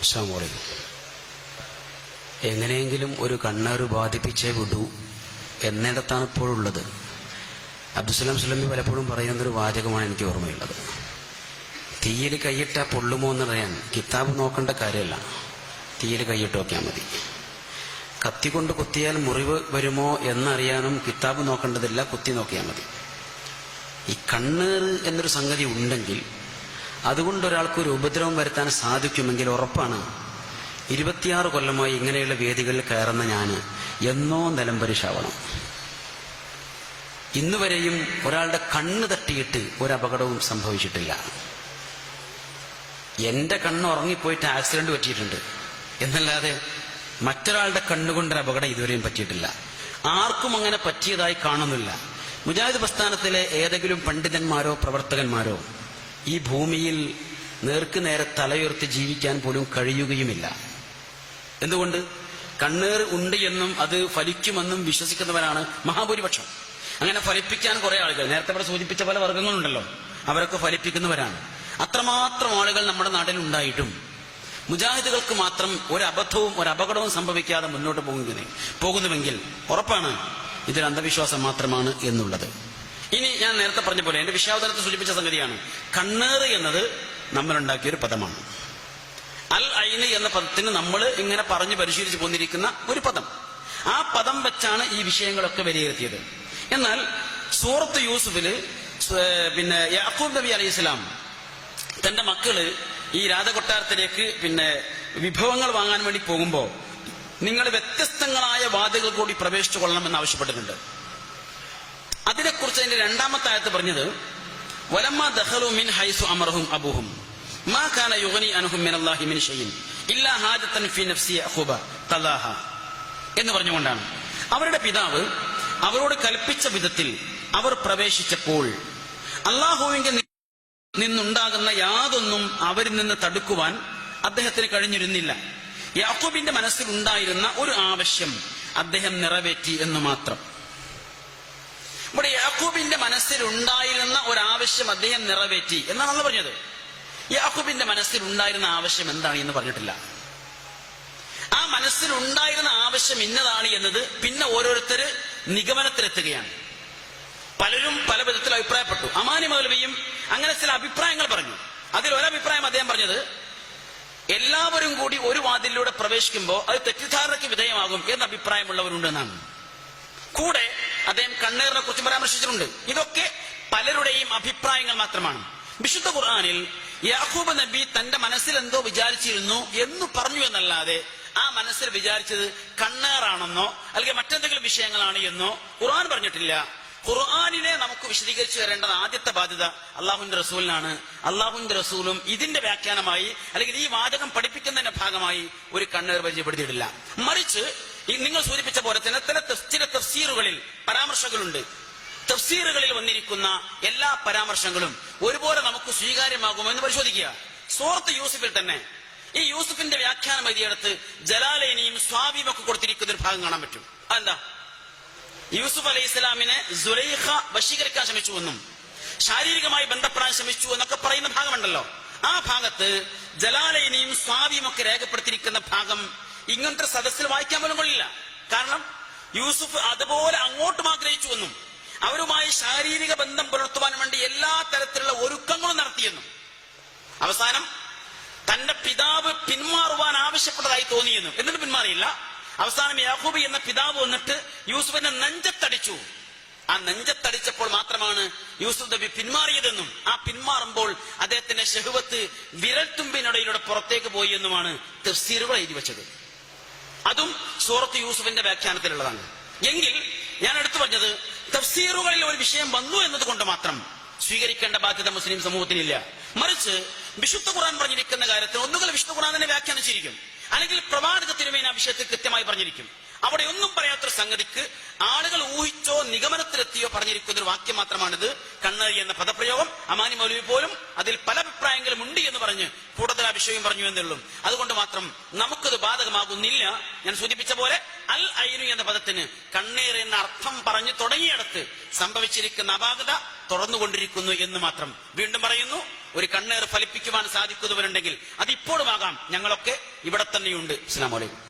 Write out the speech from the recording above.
അസ്സാമലൈക്കും എങ്ങനെയെങ്കിലും ഒരു കണ്ണേറ് ബാധിപ്പിച്ചേ വിടൂ എന്നിടത്താണ് ഇപ്പോഴുള്ളത് അബ്ദുസലാം സുലമി പലപ്പോഴും പറയുന്നൊരു വാചകമാണ് എനിക്ക് ഓർമ്മയുള്ളത്. തീയിൽ കൈയിട്ട പൊള്ളുമോ എന്നറിയാൻ കിതാബ് നോക്കേണ്ട കാര്യമല്ല. തീയിൽ കൈയിട്ട് നോക്കിയാൽ മതി. കത്തി കൊണ്ട് കുത്തിയാൽ മുറിവ് വരുമോ എന്നറിയാനും കിതാബ് നോക്കേണ്ടതില്ല കുത്തി നോക്കിയാൽ മതി. ഈ കണ്ണേറ് എന്നൊരു സംഗതി ഉണ്ടെങ്കിൽ അതുകൊണ്ട് ഒരാൾക്ക് ഒരു ഉപദ്രവം വരുത്താൻ സാധിക്കുമെങ്കിൽ ഉറപ്പാണ്. ഇരുപത്തിയാറ് കൊല്ലമായി ഇങ്ങനെയുള്ള വേദികളിൽ കയറുന്ന ഞാൻ എന്നോ നിലംപരിശാവണം ഇന്നുവരെയും ഒരാളുടെ കണ്ണ് തട്ടിയിട്ട് ഒരു അപകടവും സംഭവിച്ചിട്ടില്ല. എന്റെ കണ്ണ് ഉറങ്ങിപ്പോയിട്ട് ആക്സിഡന്റ് പറ്റിയിട്ടുണ്ട്. എന്നല്ലാതെ മറ്റൊരാളുടെ കണ്ണുകൊണ്ടൊരു അപകടം ഇതുവരെയും പറ്റിയിട്ടില്ല. ആർക്കും അങ്ങനെ പറ്റിയതായി കാണുന്നില്ല. മുജാഹിദ് പ്രസ്ഥാനത്തിലെ ഏതെങ്കിലും പണ്ഡിതന്മാരോ പ്രവർത്തകന്മാരോ ഈ ഭൂമിയിൽ നേർക്ക് നേരെ തലയുയർത്തി ജീവിക്കാൻ പോലും കഴിയുകയുമില്ല. എന്തുകൊണ്ട്? കണ്ണേർ ഉണ്ട് എന്നും അത് ഫലിക്കുമെന്നും വിശ്വസിക്കുന്നവരാണ് മഹാഭൂരിപക്ഷം. അങ്ങനെ ഫലിപ്പിക്കാൻ കുറെ ആളുകൾ നേരത്തെ ഇവിടെ സൂചിപ്പിച്ച പല വർഗങ്ങളുണ്ടല്ലോ അവരൊക്കെ ഫലിപ്പിക്കുന്നവരാണ്. അത്രമാത്രം ആളുകൾ നമ്മുടെ നാട്ടിൽ ഉണ്ടായിട്ടും മുജാഹിദുകൾക്ക് മാത്രം ഒരു അബദ്ധവും ഒരു അപകടവും സംഭവിക്കാതെ മുന്നോട്ട് പോകുന്നതിന് പോകുന്നുവെങ്കിൽ ഉറപ്പാണ് ഇതൊരു അന്ധവിശ്വാസം മാത്രമാണ് എന്നുള്ളത്. ഇനി ഞാൻ നേരത്തെ പറഞ്ഞ പോലെ എന്റെ വിശ്വാവതരത്തെ സൂചിപ്പിച്ച സംഗതിയാണ്. കണ്ണേറ് എന്നത് നമ്മളുണ്ടാക്കിയ ഒരു പദമാണ്. അൽ ഐന് എന്ന പദത്തിന് നമ്മൾ ഇങ്ങനെ പറഞ്ഞു പരിശീലിച്ചു പോന്നിരിക്കുന്ന ഒരു പദം. ആ പദം വെച്ചാണ് ഈ വിഷയങ്ങളൊക്കെ വിലയിരുത്തിയത്. എന്നാൽ സൂറത്ത് യൂസുഫിൽ പിന്നെ യാക്കൂബ് നബി അലൈഹി ഇസ്ലാം തന്റെ മക്കൾ ഈ രാജകൊട്ടാരത്തിലേക്ക് പിന്നെ വിഭവങ്ങൾ വാങ്ങാൻ വേണ്ടി പോകുമ്പോൾ നിങ്ങൾ വ്യത്യസ്തങ്ങളായ വാദികൾ കൂടി പ്രവേശിച്ചു കൊള്ളണമെന്ന് ആവശ്യപ്പെട്ടിട്ടുണ്ട്. അതിനെക്കുറിച്ച് അതിന്റെ രണ്ടാമത്തെ ആയത്ത് പറഞ്ഞത് വലമ്മ ദഹലു മിൻ ഹൈസു അമർഹും അബുഹും മാ കാന യുഗനി അൻഹും മിൻ അല്ലാഹി മിൻ ഷൈൻ ഇല്ലാ ഹാജത്തൻ ഫി നഫ്സി അഖുബ തലാഹ. എന്ന് പറഞ്ഞുകൊണ്ടാണ്. അവരുടെ പിതാവ് അവരോട് കൽപ്പിച്ച വിധത്തിൽ അവർ പ്രവേശിച്ചപ്പോൾ അള്ളാഹുവിന്റെ നിന്നുണ്ടാകുന്ന യാതൊന്നും അവരിൽ നിന്ന് തടുക്കുവാൻ അദ്ദേഹത്തിന് കഴിഞ്ഞിരുന്നില്ല. യാക്കൂബിന്റെ മനസ്സിൽ ഉണ്ടായിരുന്ന ഒരു ആവശ്യം അദ്ദേഹം നിറവേറ്റി എന്ന് മാത്രം. യാക്കൂബിന്റെ മനസ്സിലുണ്ടായിരുന്ന ഒരു ആവശ്യം അദ്ദേഹം നിറവേറ്റി. എന്നാണ് അന്ന് പറഞ്ഞത്. യാക്കൂബിന്റെ മനസ്സിലുണ്ടായിരുന്ന ആവശ്യം എന്താണ് എന്ന് പറഞ്ഞിട്ടില്ല. ആ മനസ്സിലുണ്ടായിരുന്ന ആവശ്യം ഇന്നതാണ് എന്നത് പിന്നെ ഓരോരുത്തര് നിഗമനത്തിലെത്തുകയാണ്. പലരും പല വിധത്തിൽ അഭിപ്രായപ്പെട്ടു. അമാനി മൗലവിയും അങ്ങനെ ചില അഭിപ്രായങ്ങൾ പറഞ്ഞു. അതിൽ ഒരഭിപ്രായം അദ്ദേഹം പറഞ്ഞത് എല്ലാവരും കൂടി ഒരു വാതിലൂടെ പ്രവേശിക്കുമ്പോൾ അത് തെറ്റിദ്ധാരണയ്ക്ക് വിധേയമാകും എന്ന അഭിപ്രായമുള്ളവരുണ്ടെന്നാണ്. കൂടെ അദ്ദേഹം കണ്ണേറിനെ കുറിച്ച് പരാമർശിച്ചിട്ടുണ്ട്. ഇതൊക്കെ പലരുടെയും അഭിപ്രായങ്ങൾ മാത്രമാണ്. വിശുദ്ധ ഖുർആാനിൽ യാഹൂബ് നബി തന്റെ മനസ്സിൽ എന്തോ വിചാരിച്ചിരുന്നു എന്ന് പറഞ്ഞു എന്നല്ലാതെ ആ മനസ്സിൽ വിചാരിച്ചത് കണ്ണേറാണെന്നോ അല്ലെങ്കിൽ മറ്റെന്തെങ്കിലും വിഷയങ്ങളാണ് എന്നോ ഖുർആൻ പറഞ്ഞിട്ടില്ല. ഖുർആാനിനെ നമുക്ക് വിശദീകരിച്ചു തരേണ്ടത് ആദ്യത്തെ ബാധ്യത അള്ളാഹുന്റെ റസൂലിനാണ്. അള്ളാഹുന്റെ റസൂലും ഇതിന്റെ വ്യാഖ്യാനമായി അല്ലെങ്കിൽ ഈ വാചകം പഠിപ്പിക്കുന്നതിന്റെ ഭാഗമായി ഒരു കണ്ണേർ പരിചയപ്പെടുത്തിയിട്ടില്ല. മറിച്ച് നിങ്ങൾ സൂചിപ്പിച്ച പോലെ തന്നെ ചില തഫ്- ചില തഫ്സീറുകളിൽ പരാമർശങ്ങളുണ്ട്. തഫ്സീറുകളിൽ വന്നിരിക്കുന്ന എല്ലാ പരാമർശങ്ങളും ഒരുപോലെ നമുക്ക് സ്വീകാര്യമാകുമോ എന്ന് പരിശോധിക്കുക. സൂറത്ത് യൂസഫിൽ തന്നെ. ഈ യൂസുഫിന്റെ വ്യാഖ്യാനം എഴുതിയെടുത്ത് ജലാലൈനിയും സ്വാഭിമൊക്കെ കൊടുത്തിരിക്കുന്ന ഒരു ഭാഗം കാണാൻ പറ്റും. അതെന്താ? യൂസുഫ് അലൈഹി ഇസ്ലാമിനെ സുലൈഖ വശീകരിക്കാൻ ശ്രമിച്ചു എന്നും ശാരീരികമായി ബന്ധപ്പെടാൻ ശ്രമിച്ചു എന്നൊക്കെ പറയുന്ന ഭാഗമുണ്ടല്ലോ. ആ ഭാഗത്ത് ജലാലയനെയും സ്വാവിയും ഒക്കെ രേഖപ്പെടുത്തിയിരിക്കുന്ന ഭാഗം ഇങ്ങനത്തെ സദസ്സിൽ വായിക്കാൻ പോലും കൊള്ളില്ല. കാരണം യൂസുഫ് അതുപോലെ അങ്ങോട്ടും ആഗ്രഹിച്ചു എന്നും അവരുമായി ശാരീരിക ബന്ധം പുലർത്തുവാൻ വേണ്ടി എല്ലാ തരത്തിലുള്ള ഒരുക്കങ്ങളും നടത്തിയെന്നും. അവസാനം തന്റെ പിതാവ് പിന്മാറുവാൻ ആവശ്യപ്പെട്ടതായി തോന്നിയെന്നും. എന്നിട്ട് പിന്മാറിയില്ല. അവസാനം യാഹൂബി എന്ന പിതാവ് വന്നിട്ട് യൂസുഫിന്റെ നെഞ്ചത്തടിച്ചു. ആ നെഞ്ചത്തടിച്ചപ്പോൾ മാത്രമാണ് യൂസുഫ് നബി പിന്മാറിയതെന്നും ആ പിന്മാറുമ്പോൾ അദ്ദേഹത്തിന്റെ ഷെഹുവത്ത് വിരൽത്തുമ്പിനിടയിലൂടെ പുറത്തേക്ക് പോയി എന്നുമാണ് തഫ്സീറുകൾ എഴുതി വെച്ചത്. അതും സൂറത്ത് യൂസുഫിന്റെ വ്യാഖ്യാനത്തിലുള്ളതാണ്. എങ്കിൽ ഞാൻ എടുത്തു പറഞ്ഞത് തഫ്സീറുകളിൽ ഒരു വിഷയം വന്നു എന്നതുകൊണ്ട് മാത്രം സ്വീകരിക്കേണ്ട ബാധ്യത മുസ്ലിം സമൂഹത്തിനില്ല. മറിച്ച് വിശുദ്ധ ഖുർആൻ പറഞ്ഞിരിക്കുന്ന കാര്യത്തിൽ ഒന്നുകിൽ വിശുദ്ധ ഖുർആൻ തന്നെ വ്യാഖ്യാനിച്ചിരിക്കും. അല്ലെങ്കിൽ പ്രവാചക തിരുമേന ആ വിഷയത്തിൽ കൃത്യമായി പറഞ്ഞിരിക്കും. അവിടെ ഒന്നും പറയാത്തൊരു സംഗതിക്ക് ആളുകൾ ഊഹിച്ചോ നിഗമനത്തിലെത്തിയോ പറഞ്ഞിരിക്കുന്ന ഒരു വാക്യം മാത്രമാണിത്. കണ്ണറി എന്ന പദപ്രയോഗം അമാനി മൗലവി പോലും അതിൽ പല അഭിപ്രായങ്ങളും ഉണ്ട് എന്ന് പറഞ്ഞ് കൂടുതൽ വിഷയം പറഞ്ഞു എന്നുള്ളൂ. അതുകൊണ്ട് മാത്രം നമുക്കത് ബാധകമാകുന്നില്ല. ഞാൻ സൂചിപ്പിച്ച പോലെ അൽ ഐനു എന്ന പദത്തിന് കണ്ണീർ എന്ന അർത്ഥം പറഞ്ഞു തുടങ്ങിയിടത്ത് സംഭവിച്ചിരിക്കുന്ന അപാകത തുറന്നുകൊണ്ടിരിക്കുന്നു എന്ന് മാത്രം വീണ്ടും പറയുന്നു. ഒരു കണ്ണേർ ഫലിപ്പിക്കുവാൻ സാധിക്കുന്നവരുണ്ടെങ്കിൽ അത് ഇപ്പോഴുമാകാം ഞങ്ങളൊക്കെ ഇവിടെ തന്നെയുണ്ട്. ഇസ്ലാമലൈക്കും